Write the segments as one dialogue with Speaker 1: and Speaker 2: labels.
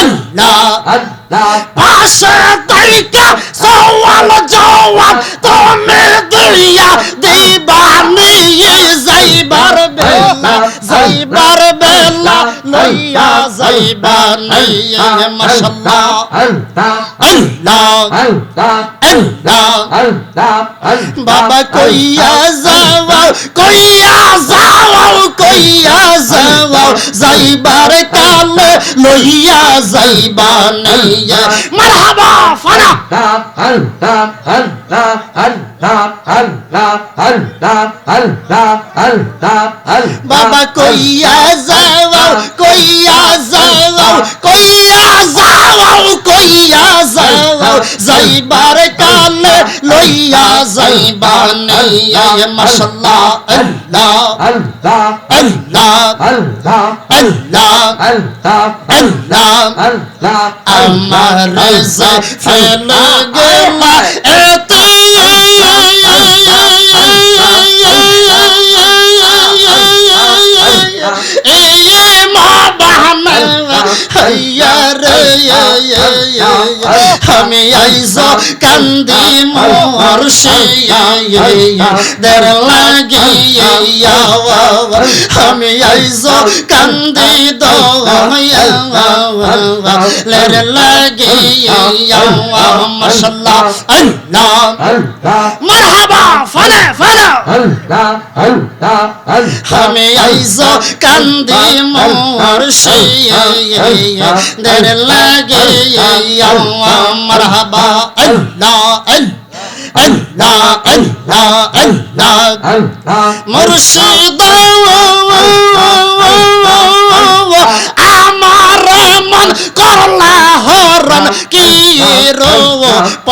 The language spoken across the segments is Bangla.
Speaker 1: আল্লাহ।
Speaker 2: আল্লাহ।
Speaker 1: পাশে তাইকা সওয়াল জবাব তুমি দিয়া দিবা নিয়ে যাইবার বেলা যাইবার বেলা লইয়া যাইবা নিয়ে মাশাআল্লাহ।
Speaker 2: আল্লাহ।
Speaker 1: আল্লাহ।
Speaker 2: আল্লাহ
Speaker 1: আল্লাহ বাবা কইয়া যাও কইয়া যাও কইয়া যাও যাইবার কালে লইয়া البانية مرحبا
Speaker 2: فرح بابا کوئی زاو کوئی زاو کوئی زاو
Speaker 1: کوئی কইয়া যাও যাইবার কালে লইয়া যাইবা নিয়ে মাশাআল্লাহ আল্লাহ
Speaker 2: আল্লাহ
Speaker 1: আল্লাহ
Speaker 2: আল্লাহ
Speaker 1: আল্লাহ
Speaker 2: আল্লাহ
Speaker 1: আল্লাহ
Speaker 2: আল্লাহ
Speaker 1: আমার সে ফেলে গেলা এতে আমি আইজ কান্দি মোর দের লাগিয়া আমি আইজ কান্দি দের লাগিয়া মাশাল্লাহ আল্লাহ
Speaker 2: আল্লাহ
Speaker 1: মারহাবা ফানা ফানা
Speaker 2: আল্লাহ আল্লাহ আল্লাহ
Speaker 1: আমি আইজ কান্দি মোর দের লাগে মারহাবা আল্লাহ আল্লাহ আল্লাহ আল্লাহ
Speaker 2: আল্লাহ।
Speaker 1: মুর্শিদ আমার মন করলা হরণ কি রো প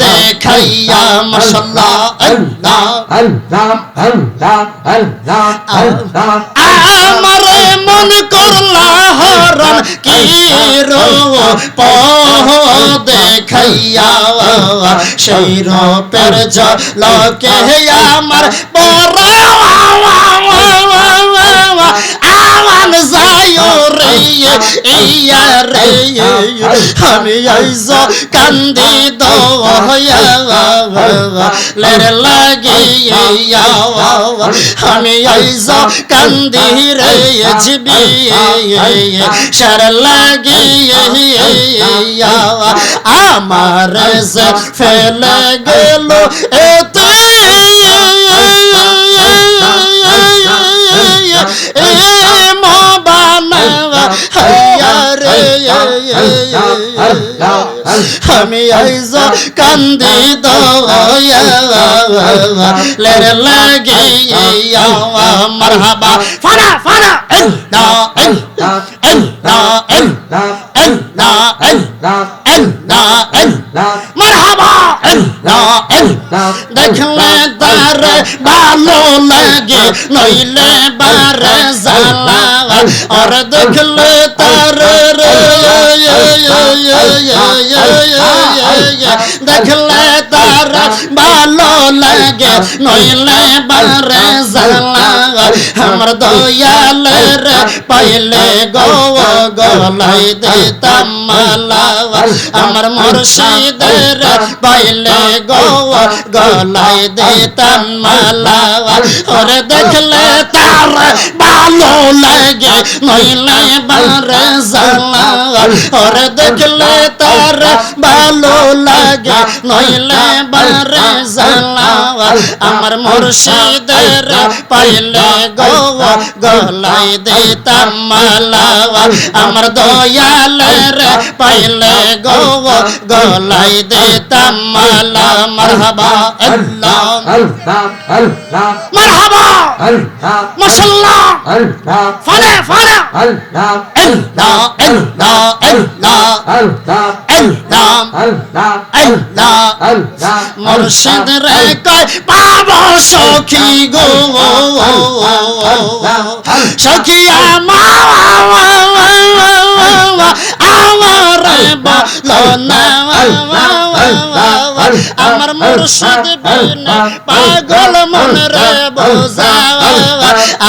Speaker 1: দেখাইয়া মশাল্লাহ আল্লাহ
Speaker 2: আল্লাহ। আল্লাহ আল্লাহ আল্লাহ।
Speaker 1: আমার মন করলা ফকির পহ দেখাইয়া শির পের জলকে আমার বড় আওয়ান যায়ো রে ইয়া রে আমি আইজ কান্দি দয়া লের লাগিয়া আমি আইজ কান্দি রে জিবি। সার লাগিয়া আমার সে ফেলে গেল এতে আমি আইজ কান্দি লের লাগি মারহাবা। ফারা ফারা না না না না না না দেখলে তার ভালো লাগে, নইলে বার জালা আর দেখলে তার দেখলে তার ভালো লাগে, নইলে বার জালা আমার দয়ালের পাইলে গো, গলাই দিতাম মালা, আমার মুর্শিদের পাইলে গো গলায় দেতাম মালা। ওরে দেখলে তার ভালো লাগে, নইলে বারে জালা ওরে দেখলে তার ভালো লাগে, নইলে বারে জালা আমার মুর্শিদের পাইলে গো গলাই দিতাম মালা আমার দয়ালের পাইলে গো গলাই দিতাম মালা মারহাবা আল্লাহ
Speaker 2: আল্লাহ। আল্লাহ
Speaker 1: মারহাবা
Speaker 2: আল্লাহ
Speaker 1: মাশাআল্লাহ
Speaker 2: আল্লাহ।
Speaker 1: ফানা ফানা
Speaker 2: আল্লাহ।
Speaker 1: আল্লাহ আল্লাহ আল্লাহ।
Speaker 2: আল্লাহ।
Speaker 1: আল্লাহ।
Speaker 2: আল্লাহ।
Speaker 1: আল্লাহ।
Speaker 2: আল্লাহ।
Speaker 1: মুর্শিদ রে কয় পাবো সখী গো। সখী আমার বলো না আমার মুর্শিদ বিনা পাগল মন রে বোঝাও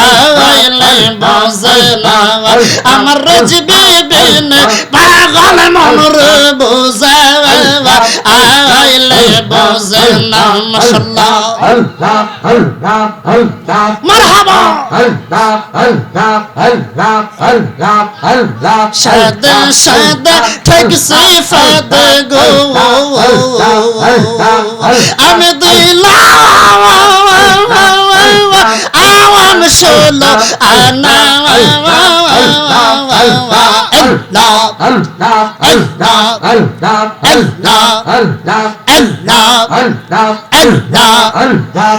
Speaker 1: আওয়াইলে বোঝাও আমার রজবি বিনা পাগল মন রে বোঝাও আওয়াইলে বোঝাও মাশাআল্লাহ
Speaker 2: আল্লাহ আল্লাহ আল্লাহ
Speaker 1: মারহাবা
Speaker 2: আল্লাহ আল্লাহ আল্লাহ আল্লাহ আল্লাহ
Speaker 1: সাদা সাদা ঠেক সাফাত গো আমি দিলাম আওয়ান ষোলো আনা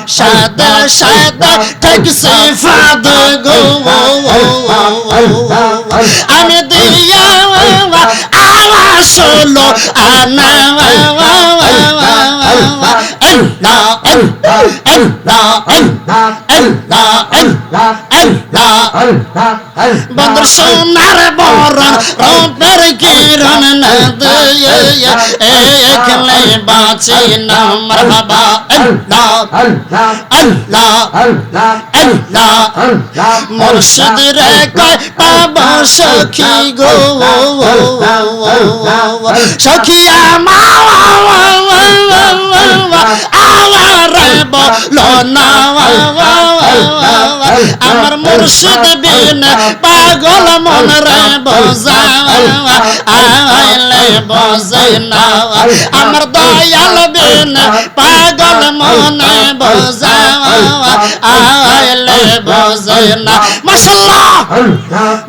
Speaker 1: সাদা সাদা ঠেকছে ফাদ গো আমি দিয়া হলো আনা আল্লাহ আল্লাহ আল্লাহ আল্লাহ আল্লাহ বদর সোনার বরণ রূপের কিরণ না দিয়ে একলে বাঁচি না মারহাবা। আল্লাহ আল্লাহ আল্লাহ মুর্শিদ রে কয় পাবা সখী গো সখী আমার বলো না। আমার মুর্শিদ বিন পাগল মন রে বোঝা আইলে বোঝে না আমার দয়াল বিন পাগল মনে বোঝা আইলে বোঝে না মাশাআল্লাহ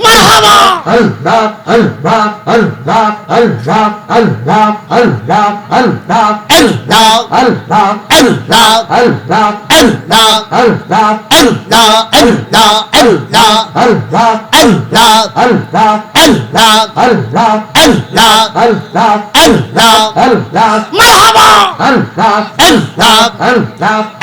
Speaker 1: মারহাবা আল্লাহ আল্লাহ আল্লাহ আল্লাহ আল্লাহ আল্লাহ আল্লাহ আল্লাহ আল্লাহ আল্লাহ আল্লাহ মারহাবা আল্লাহ আল্লাহ আল্লাহ আল্লাহ আল্লাহ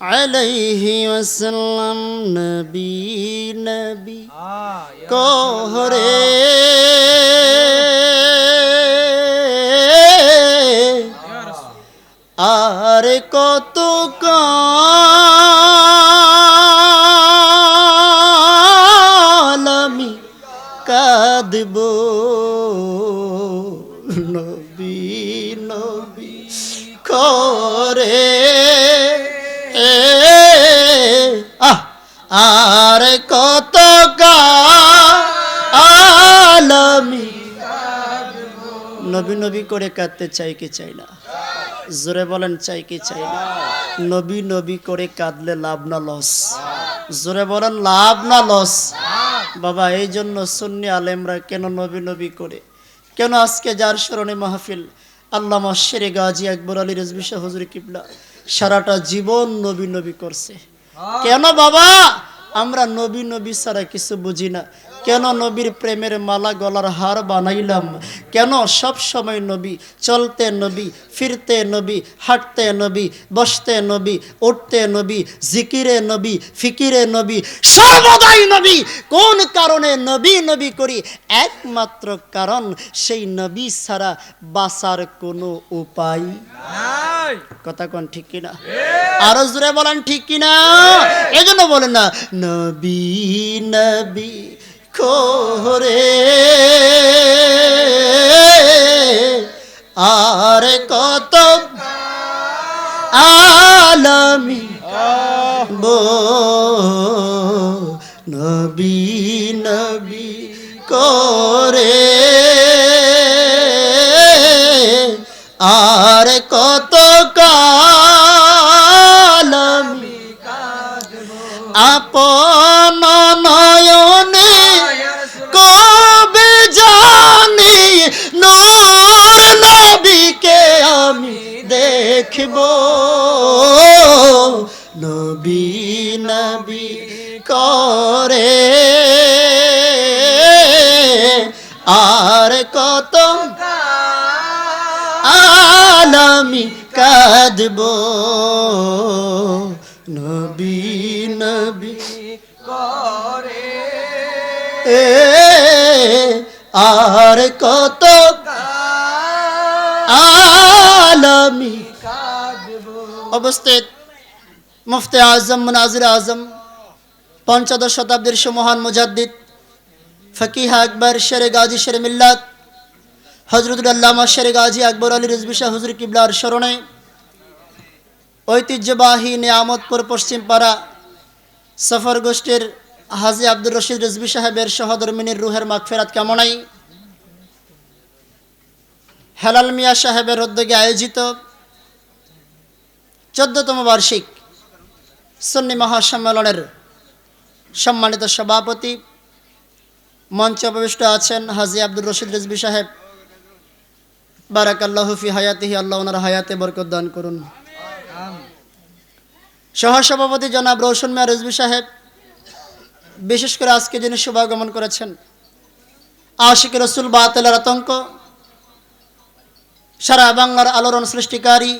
Speaker 1: عليه وسلم نبي نبي كهري আর কত কান নবী নবী করে কাঁদতে চাই কি চাই না? জোরে বলেন চাই কি চাই না? নবী নবী করে কাঁদলে লাভ না লস? জোরে বলেন লাভ না লস? বাবা এই জন্য সুন্নি আলেমরা কেন নবী নবী করে? কেন আজকে যার স্মরণে মাহফিল? আল্লামা শেরে গাজী আকবর আলী রেজবি শাহ হুজুর কিবলা সারাটা জীবন নবী নবী করছে। কেন বাবা? আমরা নবী নবী ছাড়া কিছু বুঝি না। কেন নবীর প্রেমের মালা গলার হার বানাইলাম? কেন সব সময় নবী চলতে নবী ফিরতে নবী হাঁটতে নবী বসতে নবী উঠতে নবী জিকিরে নবী ফিকিরে নবী সর্বদাই নবী? কোন কারণে নবী নবী করি? একমাত্র কারণ সেই নবী ছাড়া বাঁচার কোনো উপায় কথা কোন ঠিক কিনা? আরও জোরে বলেন ঠিক কিনা? এই জন্য বলেন না নবী নবী। করে আর কত আলমি বো নবী নবী করে। আর কত কালমি। আপন নয়নে দেখব নবী নবী করে। আর কত আলামি কাঁদব। নবী নবী
Speaker 3: করে।
Speaker 1: আর কত
Speaker 3: আ
Speaker 1: অবস্থিত মুফতি আজম, মুনাজির আজম, পঞ্চদশ শতাব্দীর সুমহান মুজাদ্দিদ, ফকিহা আকবর, শেরে গাজী, শেরে মিল্লাত হজরতুল আল্লামা শেরে গাজী আকবর আলী রিজবি শাহ হুজুর কিবলার স্মরণে ঐতিহ্যবাহী নিয়ামতপুর পশ্চিমপাড়া সফর গোষ্ঠীর হাজি আব্দুর রশিদ রিজবি সাহেবের সহধর্মিনীর রুহের মাগফেরাত কামনাই হেলাল মিয়া সাহেবের উদ্যোগে আয়োজিত চোদ্দতম বার্ষিক সন্নি মহাসম্মেলনের সম্মানিত সভাপতি, মঞ্চে উপবিষ্ট আছেন হাজি আব্দুর রশিদ রিজবি সাহেব। বারাকাল্লাহুফি হায়াতিহি, আল্লাহ ওনার হায়াতে বরকত দান করুন। সহসভাপতি জনাব রৌশন মিয়া রিজবি সাহেব, বিশেষ করে আজকে যিনি শুভাগমন করেছেন, আশিক রসুল বাতেলার আতঙ্ক, সারা বাংলার আলোড়ন সৃষ্টিকারী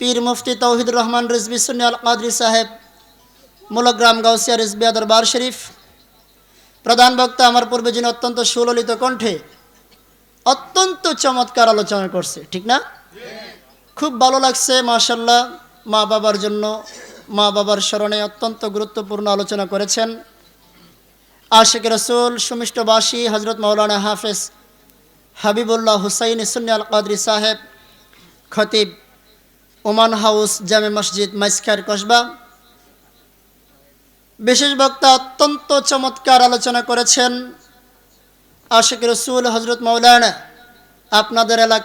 Speaker 1: পীর মুফতি তৌহিদুর রহমান রিজবি সুন্নি আল কাদরি সাহেব, মূলগ্রাম গাউসিয়া রিজবিয়া দরবার শরীফ, প্রধান বক্তা আমার পূর্বে যিনি অত্যন্ত সুললিত কণ্ঠে অত্যন্ত চমৎকার আলোচনা করছে, ঠিক না? খুব ভালো লাগছে মাশাল্লাহ মা বাবার জন্য, মা বাবার স্মরণে অত্যন্ত গুরুত্বপূর্ণ আলোচনা করেছেন। আশেক রসুল সুমিষ্টবাসী হজরত মৌলানা হাফেজ হাবিবুল্লাহ হুসাইন সুন্নি আল কাদরি সাহেব, খতিব ওমান হাউস জামে মসজিদ মাইসকার কসবা। বিশেষ বক্তা অত্যন্ত চমৎকার আলোচনা করেছেন আশেক রসুল হজরত মৌলানা আপনাদের এলাকা